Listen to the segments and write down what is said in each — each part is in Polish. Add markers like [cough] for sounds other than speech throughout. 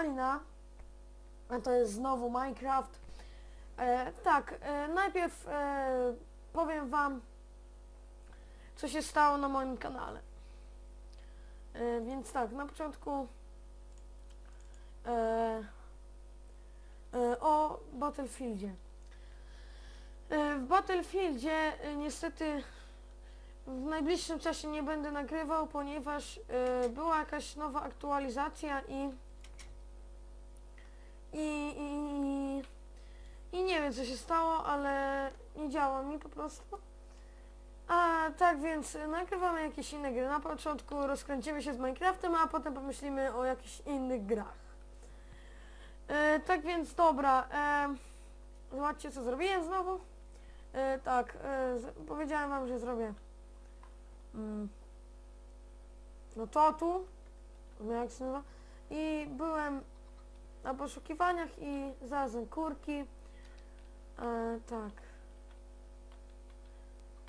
Malina, a to jest znowu Minecraft. E, tak, e, najpierw e, powiem wam, co się stało na moim kanale. E, więc tak, na początku e, e, o Battlefieldzie. E, w Battlefieldzie e, niestety w najbliższym czasie nie będę nagrywał, ponieważ e, była jakaś nowa aktualizacja i i, i i nie wiem co się stało, ale nie działa mi po prostu. A tak więc nagrywamy jakieś inne gry. Na początku rozkręcimy się z Minecraftem, a potem pomyślimy o jakichś innych grach. E, tak więc dobra. E, zobaczcie co zrobiłem znowu. E, tak, e, powiedziałem wam, że zrobię. Mm, no to tu. Jak się nazywa. I byłem na poszukiwaniach i znalazłem kurki. E, tak.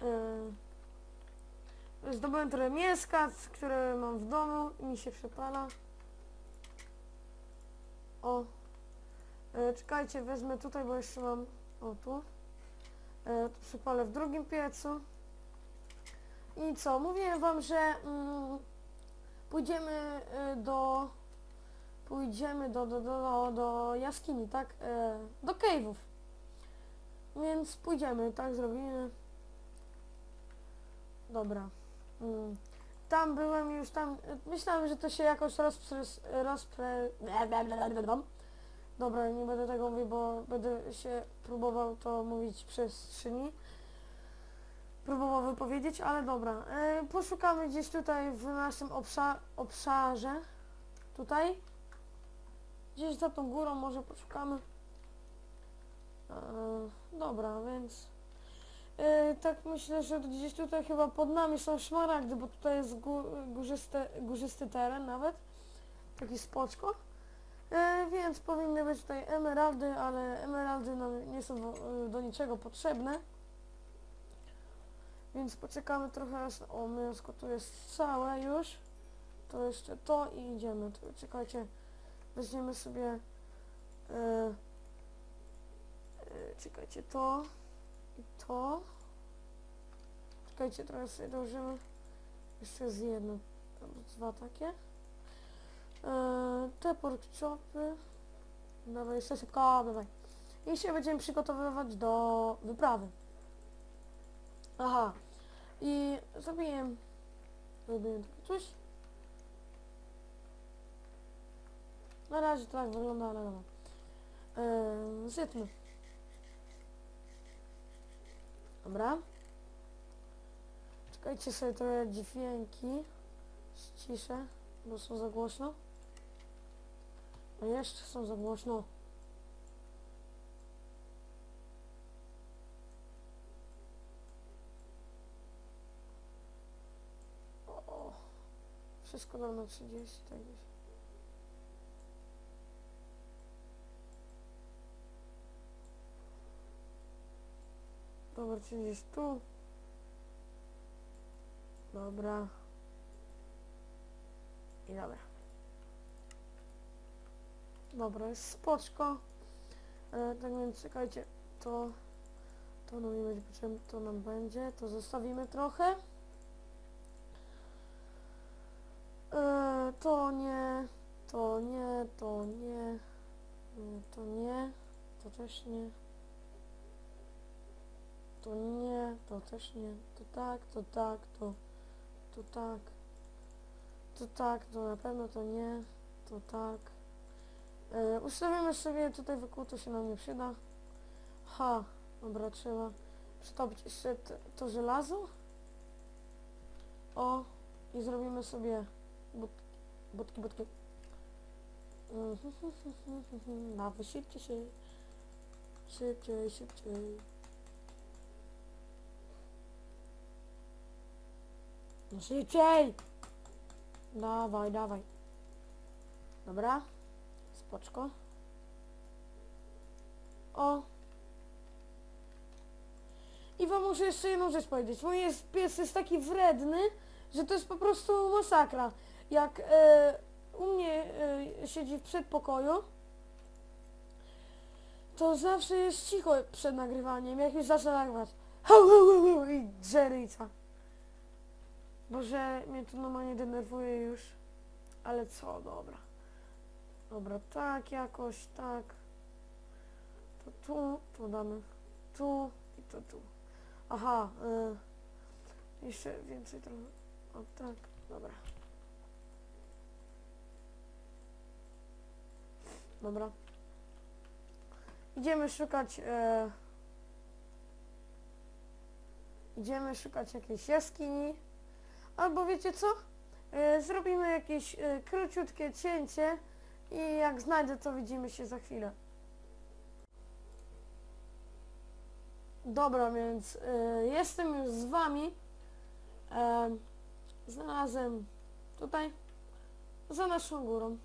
E, zdobyłem trochę mięska, które mam w domu i mi się przepala. O. E, czekajcie, wezmę tutaj, bo jeszcze mam... O, tu. E, to przypalę w drugim piecu. I co? Mówiłem wam, że mm, pójdziemy e, do... Pójdziemy do, do, do, do, jaskini, tak? E, do cave'ów. Więc pójdziemy, tak zrobimy. Dobra. Mm. Tam byłem już tam. Myślałem, że to się jakoś rozpre... rozpre... Dobra, nie będę tego mówił, bo będę się próbował to mówić przez szyni. Próbował wypowiedzieć, ale dobra. E, poszukamy gdzieś tutaj w naszym obsza obszarze. Tutaj. Gdzieś za tą górą może poszukamy. E, dobra, więc e, tak myślę, że gdzieś tutaj chyba pod nami są szmaragdy, bo tutaj jest gó górzysty, górzysty teren nawet. Taki spoczko. E, więc powinny być tutaj emeraldy, ale emeraldy nam nie są do, do niczego potrzebne. Więc poczekamy trochę aż... O, mięsko tu jest całe już. To jeszcze to i idziemy. To, czekajcie, weźmiemy sobie... E, e, czekajcie, to i to. Czekajcie, trochę sobie dążymy. Jeszcze z jedno, albo dwa takie. E, te pork chopy. Dawaj, jeszcze szybko, dawaj. I się będziemy przygotowywać do wyprawy. Aha. I zrobiłem... Zrobiłem coś. Na razie tak wygląda, ale dobra. Zjedmy. Dobra. Czekajcie sobie trochę dźwięki. Ściszę, bo są za głośno. A jeszcze są za głośno. Wszystko na 30, tak gdzieś. Dobra, gdzieś tu. Dobra. I dobra. Dobra, jest spoczko. E, tak więc czekajcie, to to nam nie będzie potrzebne, to nam będzie, to zostawimy trochę. E, to nie, to nie, to nie, to nie, to też nie. To nie, to też nie, to tak, to tak, to, to tak, to tak, to na pewno to nie, to tak. E, ustawimy sobie tutaj wykuto się nam nie przyda. Ha, dobra, trzeba przetopić jeszcze to żelazo. O, i zrobimy sobie but, budki, budki. Mhm, Dawaj, szybciej się. Szybciej, szybciej. No szybciej! Dawaj, dawaj. Dobra. Spoczko. O. I wam muszę jeszcze jedną rzecz powiedzieć. Mój jest, pies jest taki wredny, że to jest po prostu masakra. Jak e, u mnie y, siedzi w przedpokoju, to zawsze jest cicho przed nagrywaniem, jak już zacznę nagrywać. [laughs] Hau, hau, I dżeryca. Boże, mnie to normalnie denerwuje już. Ale co, dobra. Dobra, tak jakoś, tak. To tu, tu damy. Tu i to tu. Aha, y, jeszcze więcej trochę. O tak, dobra. Dobra. Idziemy szukać. E, idziemy szukać jakiejś jaskini. Albo wiecie co? E, zrobimy jakieś e, króciutkie cięcie i jak znajdę, to widzimy się za chwilę. Dobra, więc e, jestem już z wami. E, znalazłem tutaj za naszą górą.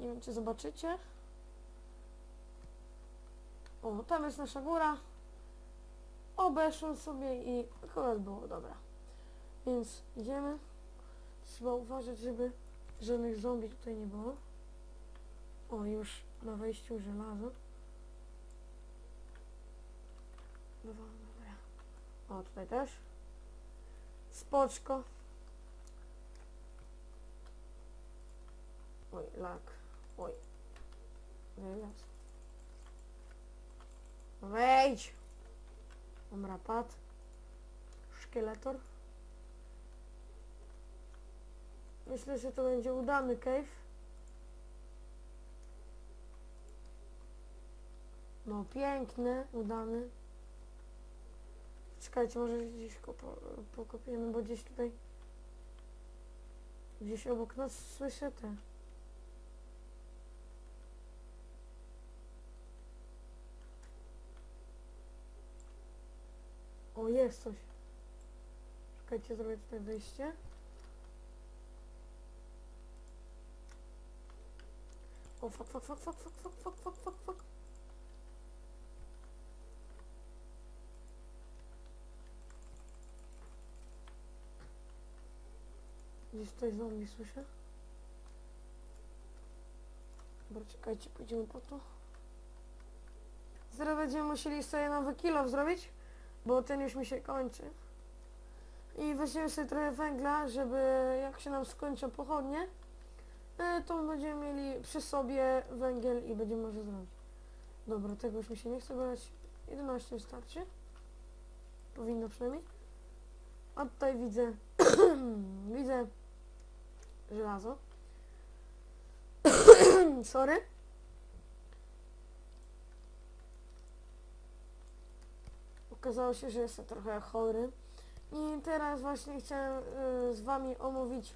Nie wiem, czy zobaczycie. O, tam jest nasza góra. Obeszłem sobie i akurat było dobra. Więc idziemy. Trzeba uważać, żeby żadnych zombie tutaj nie było. O, już na wejściu żelazo. Dobra, dobra. O, tutaj też. Spoczko. Oj, lak. Oj. Wylaz. Wejdź! Dobra, pad. Szkieletor. Myślę, że to będzie udany cave. No, piękny, udany. Czekajcie, może gdzieś pokopiemy, bo gdzieś tutaj... Gdzieś obok nas słyszę te... O, jest coś. Czekajcie, zrobię tutaj wejście. O, fuck, fuck, fuck, fuck, fuck, fuck, fuck, fuck, fuck, fuck. Gdzieś tutaj zombie słyszę. Dobra, czekajcie, pójdziemy po to. Zaraz będziemy musieli sobie nowy kilo zrobić, bo ten już mi się kończy. I weźmiemy sobie trochę węgla, żeby jak się nam skończą pochodnie, e, to będziemy mieli przy sobie węgiel i będziemy może zrobić. Dobra, tego już mi się nie chce brać. 11 wystarczy. Powinno przynajmniej. A tutaj widzę, [clears throat] widzę żelazo. [clears throat] Sorry. Okazało się, że jestem trochę chory. I teraz właśnie chciałem y, z Wami omówić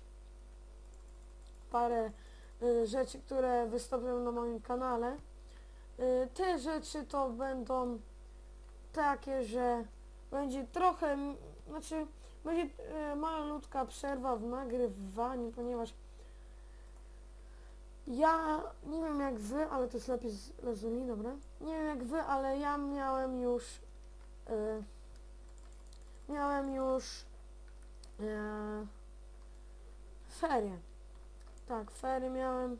parę y, rzeczy, które wystąpią na moim kanale. Y, te rzeczy to będą takie, że będzie trochę, znaczy będzie y, malutka przerwa w nagrywaniu, ponieważ ja nie wiem jak wy, ale to jest lepiej z Lazuli, dobra? Nie wiem jak wy, ale ja miałem już miałem już e, ferie. Tak, ferie miałem.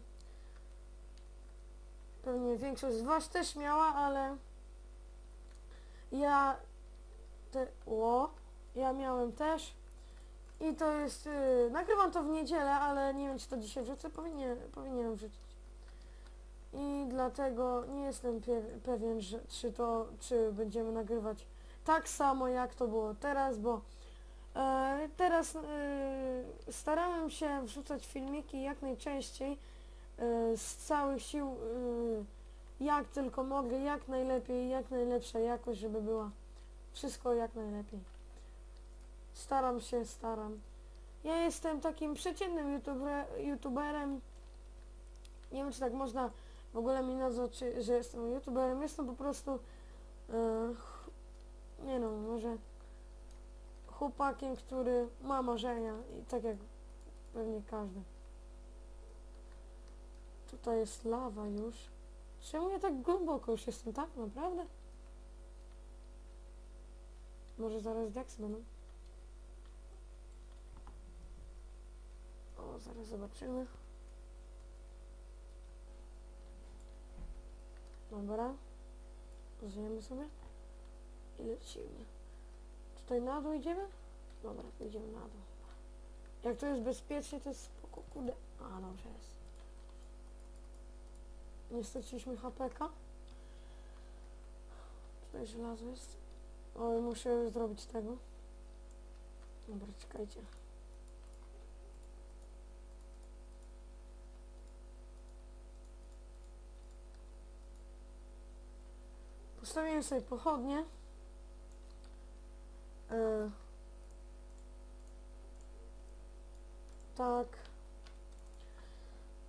Pewnie większość z Was też miała, ale ja te, o, ja miałem też. I to jest, y, nagrywam to w niedzielę, ale nie wiem czy to dzisiaj wrzucę, powinien, powinienem wrzucić. I dlatego nie jestem pewien, że, czy to, czy będziemy nagrywać tak samo jak to było teraz, bo e, teraz e, starałem się wrzucać filmiki jak najczęściej e, z całych sił, jak tylko mogę, jak najlepiej, jak najlepsza jakość, żeby była wszystko jak najlepiej. Staram się, staram. Ja jestem takim przeciętnym youtuber, youtuberem. Nie wiem, czy tak można w ogóle mi nazwać, czy, że jestem youtuberem. Jestem po prostu nie no, może chłopakiem, który ma marzenia i tak jak pewnie każdy. Tutaj jest lawa już. Czemu ja tak głęboko już jestem, tak? Naprawdę? Może zaraz diaksy będą. O, zaraz zobaczymy. Dobra. Zjemy sobie. I lecimy. Tutaj na dół idziemy? Dobra, idziemy na dół. Jak to jest bezpiecznie, to jest spoko, kurde. A, dobrze jest. Nie straciliśmy HPK. Tutaj żelazo jest. Oj, muszę zrobić tego. Dobra, czekajcie. Postawiłem sobie pochodnie. E, tak.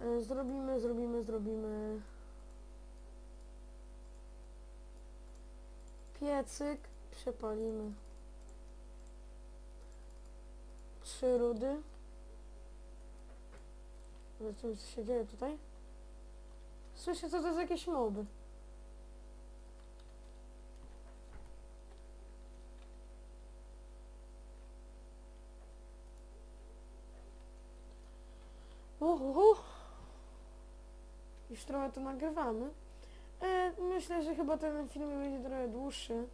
E, zrobimy, zrobimy, zrobimy. Piecyk. Przepalimy. Trzy rudy. Zobaczymy co się dzieje tutaj. Słyszę co to jest jakieś moby. Już trochę to nagrywamy. E, myślę, że chyba ten film będzie trochę dłuższy.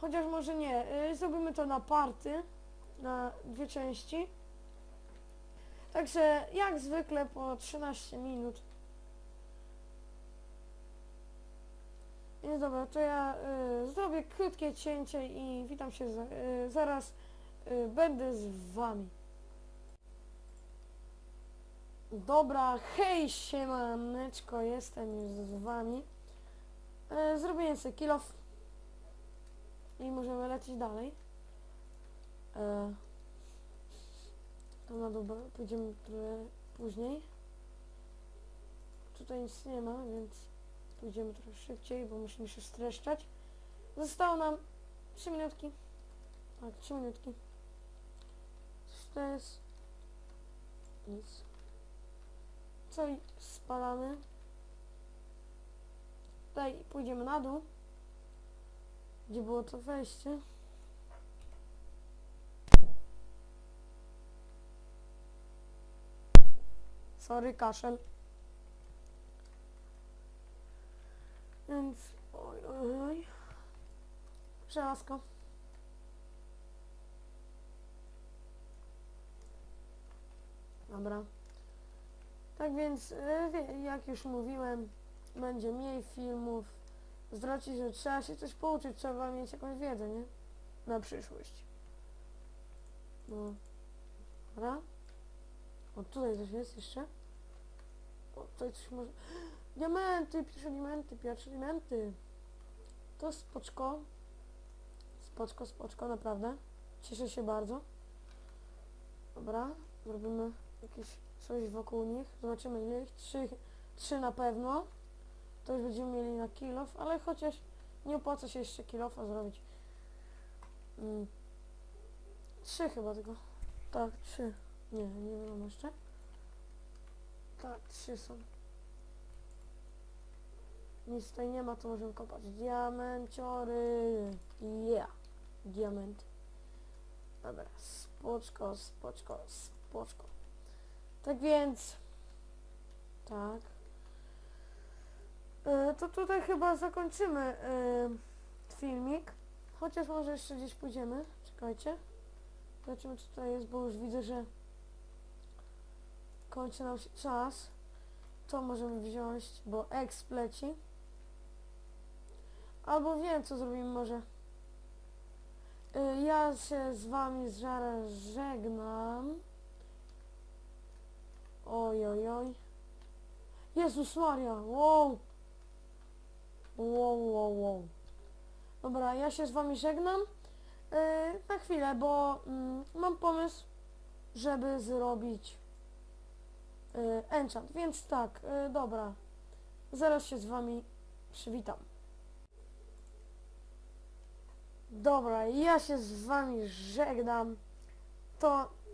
Chociaż może nie. E, zrobimy to na party. Na dwie części. Także jak zwykle po 13 minut. Więc dobra, to ja e, zrobię krótkie cięcie i witam się za, e, zaraz. e, będę z wami. Dobra, hej siemaneczko, jestem już z wami. E, zrobiłem sobie kill off i możemy lecieć dalej. E, tam na b- pójdziemy trochę później. Tutaj nic nie ma, więc pójdziemy trochę szybciej, bo musimy się streszczać. Zostało nam 3 minutki. Tak, 3 minutki. Coś to jest? Nic. Co spalamy. Tutaj pójdziemy na dół. Gdzie było to wejście. Sorry, kaszel. Więc... Oj, oj, oj. Dobra. Tak więc, e, jak już mówiłem, będzie mniej filmów. Zwróci, że trzeba się coś pouczyć, trzeba mieć jakąś wiedzę, nie? Na przyszłość. No. Dobra. O, tutaj coś jest jeszcze. O, tutaj coś może... [gasps] Diamenty, pierwsze diamenty, pierwsze diamenty. To spoczko. Spoczko, spoczko, naprawdę. Cieszę się bardzo. Dobra, zrobimy jakieś coś wokół nich. Zobaczymy ile ich. Trzy, trzy na pewno. To już będziemy mieli na kilof, ale chociaż nie opłaca się jeszcze kilofa zrobić. Mm. Trzy chyba tylko. Tak, trzy. Nie, nie wiadomo jeszcze. Tak, trzy są. Nic tutaj nie ma, to możemy kopać. Diamenciory. Yeah. Diament. Dobra, spoczko, spoczko, spoczko. Tak więc... Tak. E, to tutaj chyba zakończymy e, filmik. Chociaż może jeszcze gdzieś pójdziemy. Czekajcie. Zobaczymy co tutaj jest, bo już widzę, że kończy nam się czas. To możemy wziąć, bo X leci. Albo wiem co zrobimy może. Y, Ja się z wami zaraz żegnam. Oj, oj, oj. Jezus Maria, wow. Wow, wow, wow. Dobra, ja się z wami żegnam. Yy, na chwilę, bo mm, mam pomysł, żeby zrobić yy, enchant. Więc tak, yy, dobra. Zaraz się z wami przywitam. Dobra, ja się z wami żegnam. To